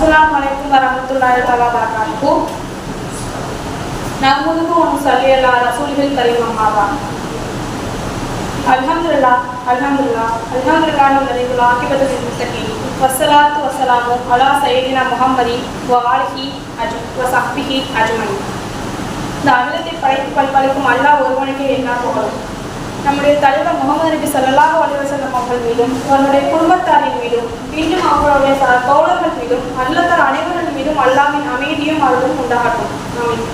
அஸ்லாம் வலைக்கும் வரஹ்மத்துல்லாஹி தஆலா வபரகாத்துஹு நஹ்மதுஹு வ நுஸல்லி அலா ரசூலில் அல்ஹம்துல்லா அம்மா பஅத் அல்ஹம்துலில்லாஹ் அல்ஹம்துலில்லாஹ் அல்ஹம்துலில்லாஹி வல்லதி ஆகிபத்து லில் வஸ்ஸலாத்து வஸ்ஸலாமு அலா சையதினா முஹம்மதி வ ஆலிஹி அஜ் வ ஸஹ்பிஹி அஜ்மஈன் இந்த அகிலத்தை படைத்து பல்பளிக்கும் அல்லாஹ் ஒருவனுக்கே எல்லா புகழும். நம்முடைய தலைவர் முகமது நபி சல்லாஹ் அலைஹி அவர்கள் மீதும் அவருடைய குடும்பத்தாரின் மீதும் மீண்டும் அவர்களுடைய தோழர்கள் மீதும் அல்லத்தர் அனைவரின் மீதும் அல்லாவின் அமைதியும் அருளும் உண்டாகட்டும். ஆமீன்.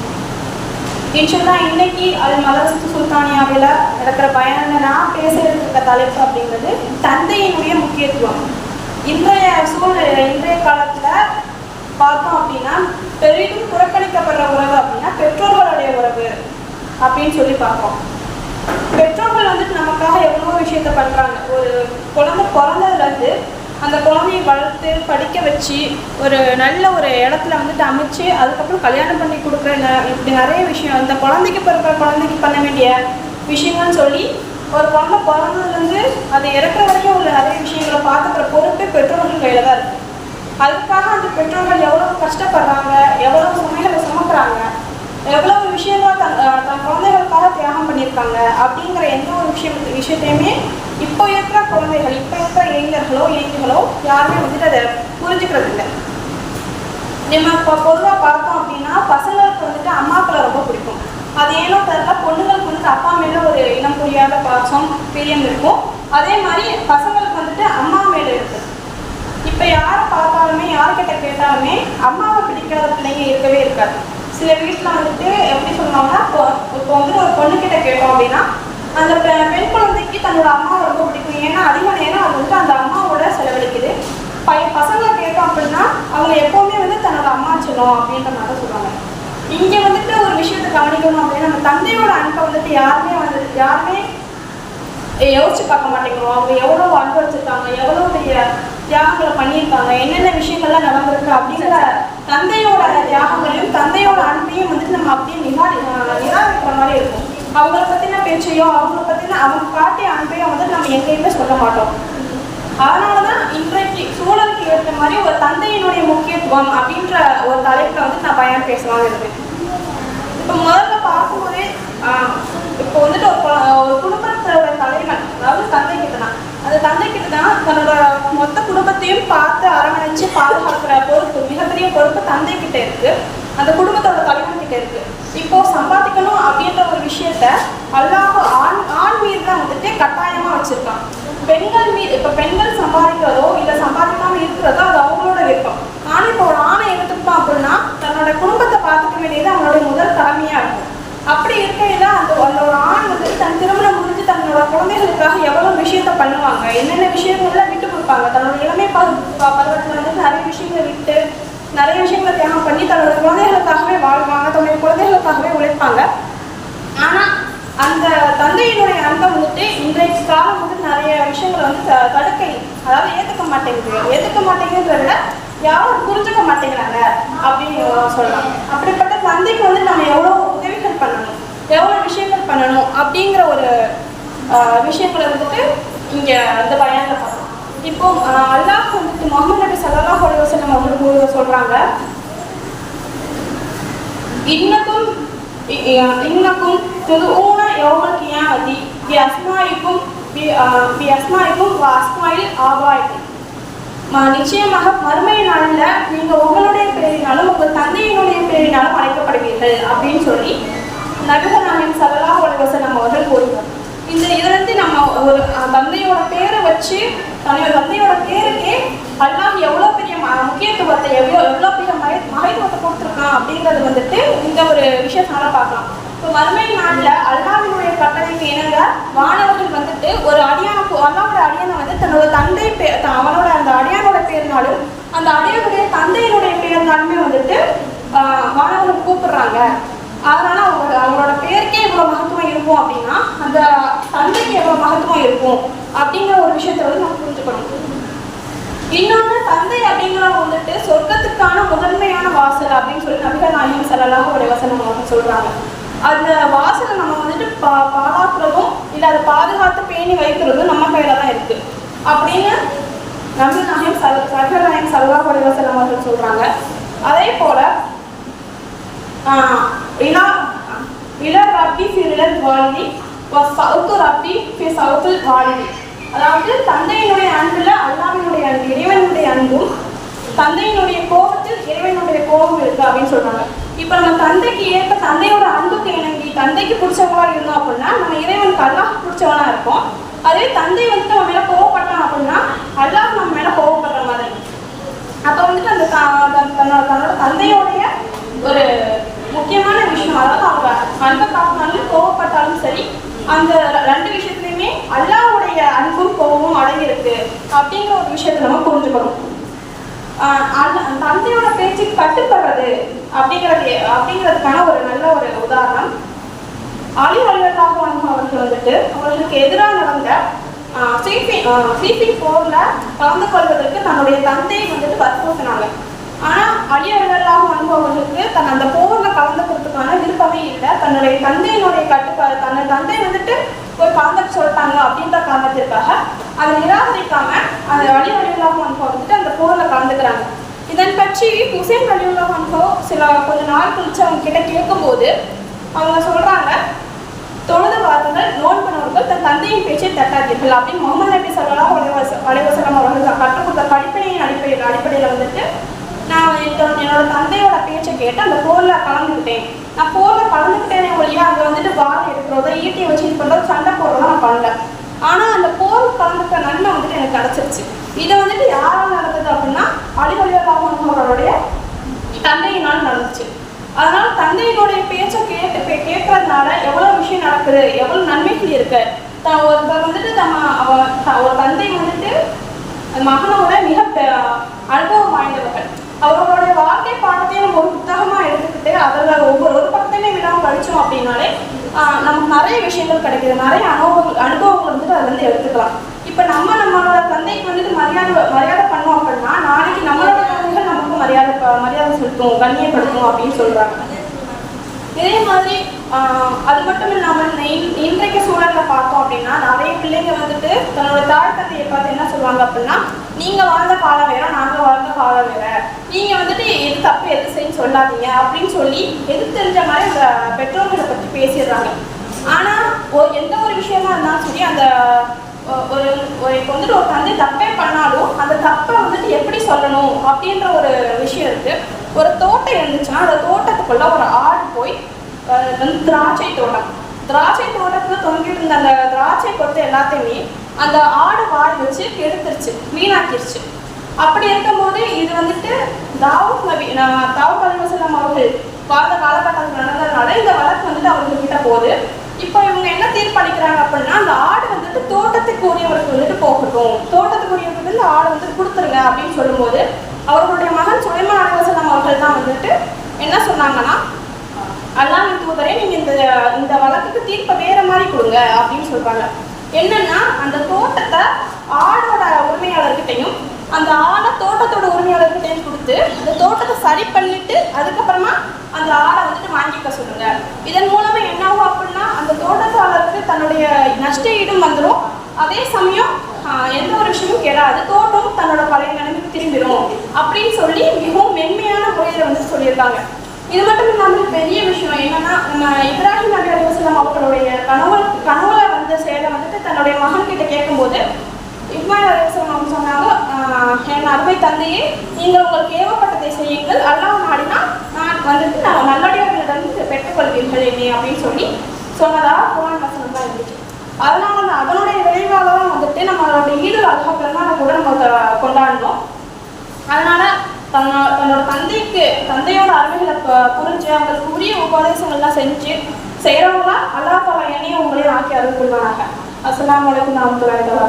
இன்ஷல்லா இன்னைக்கு அது மலரசு சுல்தானியாவில் நடக்கிற பயணம் நான் பேசுறதுக்கு தலைப்பு அப்படிங்கிறது தந்தையினுடைய முக்கியத்துவம். இன்றைய சூழ்நிலை இன்றைய காலத்தில் பார்த்தோம் அப்படின்னா பெரிதும் புறக்கணிக்கப்படுற உறவு அப்படின்னா பெற்றோர்களுடைய உறவு அப்படின்னு சொல்லி பார்ப்போம். நமக்காக எவ்வளவோ விஷயத்த பண்றாங்க. ஒரு குழந்தை பிறந்ததுலேருந்து அந்த குழந்தையை வளர்த்து படிக்க வச்சு ஒரு நல்ல ஒரு இடத்துல வந்துட்டு அமைச்சு அதுக்கப்புறம் கல்யாணம் பண்ணி கொடுக்குற இப்படி நிறைய விஷயம். அந்த குழந்தைக்கு பிறக்கிற குழந்தைக்கு பண்ண வேண்டிய விஷயங்கள்னு சொல்லி ஒரு குழந்தை பிறந்ததுலேருந்து அது இறக்குற வரைக்கும் உள்ள நிறைய விஷயங்களை பார்த்துக்கிற பொறுப்பு பெற்றோர்கள் கையில் தான் இருக்கு. அதுக்காக அந்த பெற்றோர்கள் எவ்வளோ கஷ்டப்படுறாங்க எவ்வளோ சுமைகளை சுமக்குறாங்க எவ்வளவு விஷயங்கள் தன் தன் குழந்தைகளுக்காக தியாகம் பண்ணியிருக்காங்க அப்படிங்கிற எந்த ஒரு விஷயம் விஷயத்தையுமே இப்போ இருக்கிற குழந்தைகள் இப்போ இருக்கிற இளைஞர்களோ இளைஞர்களோ யாருமே வந்துட்டு அதை புரிஞ்சுக்கிறது இல்லை. நம்ம இப்போ பொதுவாக பார்த்தோம் அப்படின்னா பசங்களுக்கு வந்துட்டு அம்மாக்களை ரொம்ப பிடிக்கும். அது ஏனோ தெரியல பொண்ணுங்களுக்கு வந்துட்டு அப்பா மேலே ஒரு இனம் புரியாத பாசம் பிரியம் இருக்கும். அதே மாதிரி பசங்களுக்கு வந்துட்டு அம்மா மேலே இருக்குது இப்போ யாரை பார்த்தாலுமே யார்கிட்ட கேட்டாலுமே அம்மாவை பிடிக்காத பிள்ளைங்க இருக்கவே இருக்காது. சில வீட்டில் வந்துட்டு எப்படி சொல்லுவாங்கன்னா இப்போ இப்போ வந்து ஒரு பொண்ணுக்கிட்ட கேட்டோம் அப்படின்னா அந்த பெண் குழந்தைக்கு தன்னோட அம்மாவை ரொம்ப பிடிக்கும். ஏன்னா அதிக நேரம் அது வந்துட்டு அந்த அம்மாவோட செலவழிக்குது. பை பசங்களை கேட்டோம் அப்படின்னா அவங்க எப்போவுமே வந்து தன்னோட அம்மா சொல்லும் அப்படின்ற மாதிரி சொல்லுவாங்க. இங்கே வந்துட்டு ஒரு விஷயத்தை கவனிக்கணும் அப்படின்னா நம்ம தந்தையோட அன்பை வந்துட்டு யாருமே வந்து யாருமே யோசிச்சு பார்க்க மாட்டேங்கிறோம் அவங்க எவ்வளோ அனுபவிச்சிருக்காங்க எவ்வளோ பெரிய தியாகங்களை பண்ணியிருக்காங்க என்னென்ன விஷயங்கள்லாம் நடந்திருக்கு அப்படிங்கிற தந்தையோட தியாகங்களையும் தந்தையோட அன்பையும் வந்துட்டு நம்ம அப்படியே நிராகரி நிராகரிக்கிற மாதிரி இருக்கும். அவங்கள பற்றின பேச்சையோ அவங்கள பற்றின அவங்க காட்டிய அன்பையும் வந்து நம்ம எங்கேயுமே சொல்ல மாட்டோம். அதனால தான் இன்றைக்கு சூழலுக்கு ஏற்ற மாதிரி ஒரு தந்தையினுடைய முக்கியத்துவம் அப்படின்ற ஒரு தலைப்பில் வந்து நான் பயன் பேசலாம்னு இருக்கேன். இப்போ முதல்ல பார்க்கும்போதே இப்போ வந்துட்டு ஒரு ஒரு குடும்பத்தோட தலைவன் அதாவது தந்தை கிட்ட தான் அந்த தந்தை கிட்ட தான் தன்னோட மொத்த குடும்பத்தையும் பார்த்து அரவணைச்சு பாதுகாக்கிற பொறுப்பு மிகப்பெரிய பொறுப்பு தந்தை கிட்ட இருக்கு. அந்த குடும்பத்தோட தலைவன் கிட்ட இருக்கு. இப்போ சம்பாதிக்கணும் அப்படின்ற ஒரு விஷயத்த அல்லாஹ் ஆண் ஆண் மீது தான் வந்துட்டு கட்டாயமா வச்சிருக்கான். பெண்கள் மீது இப்போ பெண்கள் சம்பாதிக்கிறதோ இல்லை சம்பாதிக்காம இருக்கிறதோ அது அவங்களோட விருப்பம். ஆனால் இப்போ ஒரு ஆணை எடுத்துக்கிட்டோம் அப்படின்னா தன்னோட குடும்பத்தை பார்த்துக்க வேண்டியது அவங்களோட முதல் கடமையா இருக்கும் அப்படி இருக்கையில அந்த அந்த ஒரு ஆண் வந்துட்டு தன் திருமணம் முடிஞ்சு தன்னோட குழந்தைகளுக்காக எவ்வளவு விஷயத்த பண்ணுவாங்க என்னென்ன விஷயங்கள்ல விட்டு கொடுப்பாங்க தன்னோட இளமை பரு- ப- பருவத்துல வந்து நிறைய விஷயங்களை விட்டு நிறைய விஷயங்களை தியாகம் பண்ணி தன்னோட குழந்தைகளுக்காகவே வாழ்வாங்க தன்னுடைய இருப்பாங்க ஆனா அந்த தந்தையினுடைய அன்பை வந்துட்டு இன்றைக்கு காலம் வந்து நிறைய விஷயங்களை வந்து த- தடுக்கை அதாவது ஏத்துக்க மாட்டேங்குது. ஏத்துக்க மாட்டேங்குதுன்றத விட யாரும் புரிஞ்சுக்க மாட்டேங்கிறாங்க அப்படின்னு சொல்லலாம் அப்படிப்பட்ட தந்தைக்கு வந்து நம்ம எவ்வளோ உதவிகள் பண்ணணும் எவ்வளோ விஷயங்கள் பண்ணணும் அப்படிங்கிற ஒரு விஷயங்களை வந்துட்டு இங்க அந்த பயானில் பார்க்கலாம். இப்போ அல்லாஹ் வந்துட்டு முகமது நபி சல்லல்லாஹு அலைஹி வசனம் அவங்களுக்கு சொல்றாங்க இன்னக்கும் இன்னக்கும் துதுஊன யௌமல் கியாமதி பி அஸ்மாயிக்கும் பி அஸ்மாயிக்கும் அஸ்மாயில் ஆபாயிக்கும் நிச்சயமாக மறுமை நாளில் நீங்கள் உங்களுடைய பேரினாலும் உங்கள் தந்தையினுடைய பேரினாலும் அழைக்கப்படுவீர்கள் அப்படின்னு சொல்லி நபிகள் நாயகம் சல்லல்லாஹு உலகசை நம்ம அவர்கள் கூறுகிறார் இந்த இதுலேருந்து நம்ம ஒரு தந்தையோட பேரை வச்சு தன்னுடைய தந்தையோட பேருக்கே அல்லாஹ் எவ்வளோ பெரிய முக்கியத்துவத்தை எவ்வளோ எவ்வளோ பெரிய மகை மகைத்துவத்தை கொடுத்துருக்கான் அப்படிங்கிறது வந்துட்டு இந்த ஒரு விஷயத்தினால பார்க்கலாம். இப்போ மறுமை நாட்டில் அல்லாவினுடைய கட்டளைக்கு இணங்க மாணவர்கள் வந்துட்டு ஒரு அடியான அல்லாவோட அடியானை வந்து தன்னோட தந்தை பே அவனோட அந்த அடியானோட பேர்னாலும் அந்த அடியானுடைய தந்தையினுடைய பேர்னாலுமே வந்துட்டு ஆஹ், மாணவர்கள் கூப்பிடுறாங்க. அதனால அவங்க அவங்களோட பேருக்கே இவ்வளோ மகத்துவம் இருக்கும் அப்படின்னா அந்த தந்தைக்கு எவ்வளோ மகத்துவம் இருக்கும் அப்படிங்கிற ஒரு விஷயத்தை வந்து நம்ம புரிஞ்சுக்கணும் இன்னொன்று தந்தை அப்படிங்கிறவங்க வந்துட்டு சொர்க்கத்துக்கான முதன்மையான வாசல் அப்படின்னு சொல்லி நபிகள் நாயகம் ஸல்லல்லாஹு அலைஹி வசனம் அவங்க சொல்றாங்க. அந்த வாசலை நம்ம வந்துட்டு பா பாதுகாக்கிறதும் இல்லை அதை பாதுகாத்து பேணி வைக்கிறதும் நம்ம கையில தான் இருக்கு. அப்படின்னு நபி நாயம் சல் சர்கர் நாயம் சல்லா செல்லம் அவர்கள் சொல்கிறாங்க அதே போல் இலா இல ரப்பி ஃபி வாழ்வி சவுத்து ரப்பி ஃபி சவுத்து வாழ்வி அதாவது தந்தையினுடைய அன்பில் அல்லாவினுடைய அன்பு இறைவனுடைய அன்பும் தந்தையினுடைய கோபத்தில் இறைவனுடைய கோபம் இருக்கு அப்படின்னு சொல்றாங்க. இப்போ நம்ம தந்தைக்கு ஏற்ப தந்தையோட அன்புக்கு இணங்கி தந்தைக்கு பிடிச்சவங்களா இருந்தோம் அப்படின்னா நம்ம இறைவனுக்கு அல்லாஹ் பிடிச்சவனா இருப்போம். அதே தந்தை வந்துட்டு நம்ம மேல கோவப்பட்டான் அப்படின்னா அல்லாஹ் நம்ம மேல கோவப்படுற மாதிரி. அப்போ வந்துட்டு அந்த த- தன்னோட தன்னோட தந்தையோடைய ஒரு முக்கியமான விஷயம் அதாவது அவங்க அன்பை காட்டினாலும் கோவப்பட்டாலும் சரி அந்த ரெண்டு விஷயத்துலையுமே அல்லாவுடைய அன்பும் கோபமும் அடங்கியிருக்கு அப்படிங்கிற ஒரு விஷயத்தை நம்ம புரிஞ்சுக்கணும். தந்தையோட பேச்சுக்கு கட்டுப்படுறது அப்படிங்கிறது அப்படிங்கிறதுக்கான ஒரு நல்ல ஒரு உதாரணம். அலி அலிவல்லாஹு அன்ஹு அவர்கள் வந்துட்டு அவர்களுக்கு எதிராக நடந்த சிபி சிபி போர்ல கலந்து கொள்வதற்கு தன்னுடைய தந்தையை வந்துட்டு வற்புறுத்தினாங்க. ஆனா அலி அலிவல்லாஹு அன்ஹு அவர்களுக்கு தன் அந்த போர்ல கலந்துக்கிறதுக்கான விருப்பமே இல்லை. தன்னுடைய தந்தையினுடைய கட்டுப்பாடு தன்னுடைய தந்தை வந்துட்டு போய் கலந்துக்க சொல்லிட்டாங்க அப்படின்ற காரணத்திற்காக அதை நிராகரிக்காம அந்த அலி அலிவல்லாஹு அன்ஹு வந்துட்டு அந்த போர்ல கலந்துக்கிறாங்க. இதன் பற்றி ஹுசேன் அலிவுல்லாஹு அன்ஹு சில கொஞ்ச நாள் கழிச்சு அவங்க கிட்ட கேட்கும்போது அவங்க சொல்றாங்க தொழுது வாருங்கள் பண்ணவர்கள் தன் தந்தையின் பேச்சை தட்டாதீர்கள் அப்படின்னு முகமது நபி சொல்லலாம் அலைவசலம் அவர்கள் கற்றுக் கொடுத்த படிப்பினையின் அடிப்படையில் அடிப்படையில் வந்துட்டு நான் என்னோட தந்தையோட பேச்சை கேட்டு அந்த போரில் கலந்துக்கிட்டேன். நான் போரில் கலந்துக்கிட்டேனே ஒழிய அங்கே வந்துட்டு வாரம் எடுக்கிறதோ ஈட்டியை வச்சு இது பண்ணுறது சண்டை போடுறதோ நான் பண்ணல. ஆனால் அந்த போர் கலந்துக்க நன்மை வந்துட்டு எனக்கு கிடச்சிருச்சு. இதை வந்துட்டு யாரால் நடந்தது அப்படின்னா அலிவலியல்லாம அவருடைய தந்தையினால் நடந்துச்சு. அதனால் தந்தையினுடைய பேச்சை கேட்டு பே- கேட்கறதுனால எவ்வளோ விஷயம் நடக்குது எவ்வளோ நன்மைகள் இருக்கு. த- ஒருத்தர் வந்துட்டு நம்ம அவ த- ஒரு தந்தை வந்துட்டு மகனோட மிக பெ- அனுபவம் வாய்ந்தவர்கள். அவர்களுடைய வாழ்க்கை பாடத்தையும் நம்ம ஒரு புத்தகமாக எடுத்துக்கிட்டு அதில் ஒவ்வொரு ஒரு பக்கத்தையுமே விடாமல் படித்தோம் அப்படின்னாலே நமக்கு நிறைய விஷயங்கள் கிடைக்குது. நிறைய அனுபவங்கள் அனுபவங்கள் வந்துட்டு அதுல இருந்து எடுத்துக்கலாம். இப்போ நம்ம நம்மளோட தந்தைக்கு வந்துட்டு மரியாதை மரியாதை பண்ணோம் அப்படின்னா நாளைக்கு நம்மளோட குழந்தைகள் நமக்கு மரியாதை மரியாதை செலுத்தும் கண்ணியப்படுத்தும் அப்படின்னு சொல்றாங்க. இதே மாதிரி அது மட்டும் இல்லாமல் இன்- இன்றைக்கு சூழல்ல பார்த்தோம் அப்படின்னா நிறைய பிள்ளைங்க வந்துட்டு தன்னோட தாய் தந்தையை பார்த்து என்ன சொல்லுவாங்க அப்படின்னா நீங்க வாழ்ந்த காலம் வேற நாங்க வாழ்ந்த காலம் வேற நீங்க வந்துட்டு எது தப்பு எது சரின்னு சொல்லாதீங்க அப்படின்னு சொல்லி எது தெரிஞ்ச மாதிரி அந்த பெற்றோர்களை பத்தி பேசிடுறாங்க. ஆனா எந்த ஒரு விஷயமா இருந்தாலும் சரி அந்த ஒரு ஒரு இப்போ வந்துட்டு ஒரு தந்தை தப்பே பண்ணாலும் அந்த தப்பை வந்துட்டு எப்படி சொல்லணும் அப்படின்ற ஒரு விஷயம் இருக்கு. ஒரு தோட்டம் இருந்துச்சுன்னா அந்த தோட்டத்துக்குள்ள ஒரு ஆடு போய் வந்து திராட்சை தோட்டம். திராட்சை தோட்டத்துல தொங்கிட்டு இருந்த அந்த திராட்சை கொத்து எல்லாத்தையுமே அந்த ஆடு வாய் வச்சு கெடுத்துருச்சு வீணாக்கிருச்சு அப்படி இருக்கும்போது இது வந்துட்டு தாவூத் நபி நான் தாவூத் அலிவசல்லாம் அவர்கள் வாழ்ந்த காலகட்டத்தில் நடந்ததுனால இந்த வழக்கு வந்துட்டு அவர்கள் கிட்ட போகுது. இப்போ இவங்க என்ன தீர்ப்பளிக்கிறாங்க அப்படின்னா அந்த ஆடு வந்துட்டு தோட்டத்துக்கு உரியவருக்கு வந்துட்டு போகட்டும். தோட்டத்துக்குரியவருக்கு இந்த ஆடு வந்துட்டு கொடுத்துருங்க அப்படின்னு சொல்லும்போது அவர்களுடைய மகன் சுலைமான் அலிவசல்லாம் அவர்கள் தான் வந்துட்டு என்ன சொன்னாங்கன்னா அல்லாஹ்வின் தூதரே நீங்கள் இந்த இந்த வழக்குக்கு தீர்ப்பை வேற மாதிரி கொடுங்க அப்படின்னு சொல்கிறாங்க என்னன்னா அந்த தோட்டத்தை ஆடோட உரிமையாளர்கிட்டையும் அந்த ஆடை தோட்டத்தோட உரிமையாளர்கிட்டையும் கொடுத்து அந்த தோட்டத்தை சரி பண்ணிட்டு அதுக்கப்புறமா அந்த ஆடை வந்துட்டு வாங்கிக்க சொல்லுங்க. இதன் மூலமா என்ன ஆகும் அப்படின்னா அந்த தோட்டத்தாளருக்கு தன்னுடைய நஷ்ட ஈடும் வந்துடும் அதே சமயம் எந்த ஒரு விஷயமும் கெடாது. தோட்டம் தன்னோட பழைய நிலைமைக்கு திரும்பிடும் அப்படின்னு சொல்லி மிகவும் மென்மையான முறையில் வந்து சொல்லியிருக்காங்க. இது மட்டும் இல்லாமல் பெரிய விஷயம் என்னன்னா நம்ம இப்ராஹிம் நபி அலிவசலம் அவர்களுடைய கனவு கனவுல வந்த செயலை வந்துட்டு தன்னுடைய மகன் கிட்ட கேட்கும்போது இஸ்மாயில் அலிவசலம் சொன்னாங்க. என் அருமை தந்தையே நீங்கள் உங்களுக்கு ஏவப்பட்டதை செய்யுங்கள். அல்லாஹ் நாடினா நான் வந்துட்டு நான் நல்லடியார்களிடம் பெற்றுக்கொள்வீர்கள் என்னை அப்படின்னு சொல்லி சொன்னதா குரான் வசனம் தான் இருந்துச்சு அதனால நான் அதனுடைய விளைவாக தான் வந்துட்டு நம்மளுடைய ஈடு அல்ஹா பெருமானை கூட நம்ம கொண்டாடணும் அதனால தன்னோட தன்னோட தந்தைக்கு தந்தையோட அருமைகளை புரிஞ்சு அவங்களுக்கு உரிய உபதேசங்கள்லாம் செஞ்சு செய்கிறவங்களா அல்லா தலா என்னையும் உங்களையும் ஆக்கி அருள் புரிவானாக. Asta neamă când am doar de la.